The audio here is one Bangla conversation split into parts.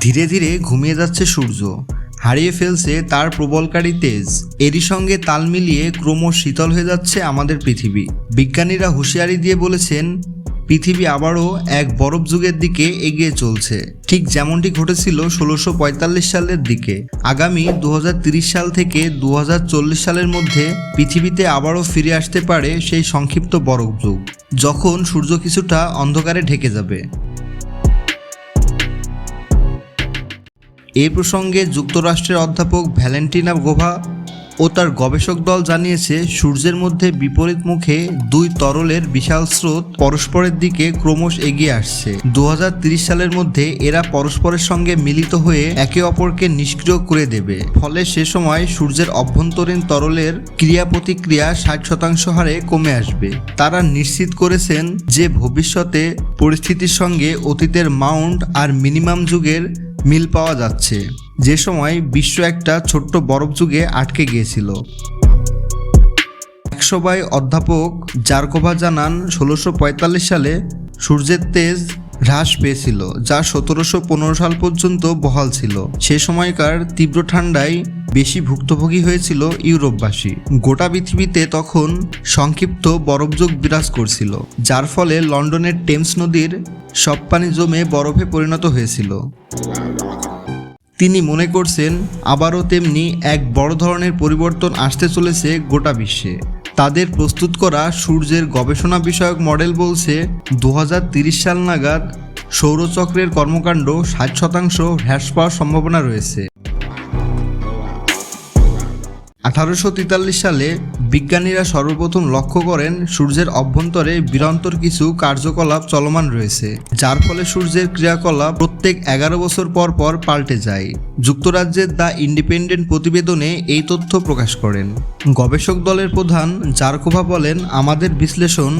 ধীরে ধীরে ঘুমিয়ে যাচ্ছে সূর্য। হারিয়ে ফেলছে তার প্রবলকারী তেজ। এরই সঙ্গে তাল মিলিয়ে ক্রমশ শীতল হয়ে যাচ্ছে আমাদের পৃথিবী। বিজ্ঞানীরা হুঁশিয়ারি দিয়ে বলেছেন পৃথিবী আবারও এক বরফ যুগের দিকে এগিয়ে চলছে। ঠিক যেমনটি ঘটেছিল ষোলোশো সালের দিকে। আগামী দু সাল থেকে দু হাজার চল্লিশ সালের মধ্যে পৃথিবীতে আবারও ফিরে আসতে পারে সেই সংক্ষিপ্ত বরফ যুগ, যখন সূর্য কিছুটা অন্ধকারে ঢেকে যাবে। এই প্রসঙ্গে যুক্তরাষ্ট্রের অধ্যাপক ভ্যালেন্টিনা গোভা ও তার গবেষক দল জানিয়েছে, সূর্যের মধ্যে বিপরীত মুখে দুই তরলের বিশাল স্রোত পরস্পরের দিকে ক্রমশ এগিয়ে আসছে। দু সালের মধ্যে এরা পরস্পরের সঙ্গে মিলিত হয়ে একে অপরকে নিষ্ক্রিয় করে দেবে। ফলে সে সময় সূর্যের অভ্যন্তরীণ তরলের ক্রিয়া প্রতিক্রিয়া ষাট শতাংশ হারে কমে আসবে। তারা নিশ্চিত করেছেন যে ভবিষ্যতে পরিস্থিতির সঙ্গে অতীতের মাউন্ট আর মিনিমাম যুগের মিল পাওয়া যাচ্ছে। যে সময় বিশ্ব একটা ছোট্ট বরফ যুগে আটকে গিয়েছিল। একশো বাই অধ্যাপক জারকোভা জানান, ষোলোশো সালে সূর্যের তেজ হ্রাস পেয়েছিল, যা সতেরোশো পনেরো সাল পর্যন্ত বহাল ছিল। সে সময়কার তীব্র ঠান্ডায় বেশি ভুক্তভোগী হয়েছিল ইউরোপবাসী। গোটা পৃথিবীতে তখন সংক্ষিপ্ত বরফযুগ বিরাজ করছিল, যার ফলে লন্ডনের টেমস নদীর সব পানি জমে বরফে পরিণত হয়েছিল। তিনি মনে করছেন, আবারও তেমনি এক বড় ধরনের পরিবর্তন আসতে চলেছে গোটা বিশ্বে। তাদের প্রস্তুত করা সূর্যের গবেষণা বিষয়ক মডেল বলছে দু সাল নাগাদ সৌরচক্রের কর্মকাণ্ড ষাট শতাংশ হ্রাস পাওয়ার সম্ভাবনা রয়েছে। আঠারোশো তেতাল্লিশ সালে বিজ্ঞানীরা সর্বপ্রথম লক্ষ্য করেন সূর্যের অভ্যন্তরে বিরন্তর কিছু কার্যকলাপ চলমান রয়েছে, যার ফলে সূর্যের ক্রিয়াকলাপ প্রত্যেক এগারো বছর পর পর পাল্টে যায়। যুক্তরাজ্যের দ্য ইন্ডিপেন্ডেন্ট প্রতিবেদনে এই তথ্য প্রকাশ করেন। গবেষক দলের প্রধান জারকোভা বলেন, আমাদের বিশ্লেষণ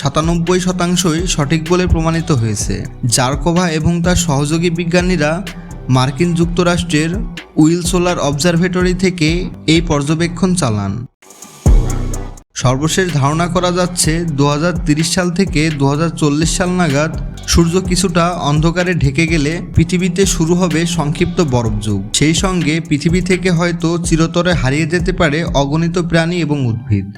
সাতানব্বই শতাংশই সঠিক বলে প্রমাণিত হয়েছে। জারকোভা এবং তার সহযোগী বিজ্ঞানীরা মার্কিন যুক্তরাষ্ট্রের উইল সোলার অবজারভেটরি থেকে এই পর্যবেক্ষণ চালান। সর্বশেষ ধারণা করা যাচ্ছে দু সাল থেকে দু হাজার চল্লিশ সাল নাগাদ সূর্য কিছুটা অন্ধকারে ঢেকে গেলে পৃথিবীতে শুরু হবে সংক্ষিপ্ত বরফ যুগ। সেই সঙ্গে পৃথিবী থেকে হয়তো চিরতরে হারিয়ে যেতে পারে অগণিত প্রাণী এবং উদ্ভিদ।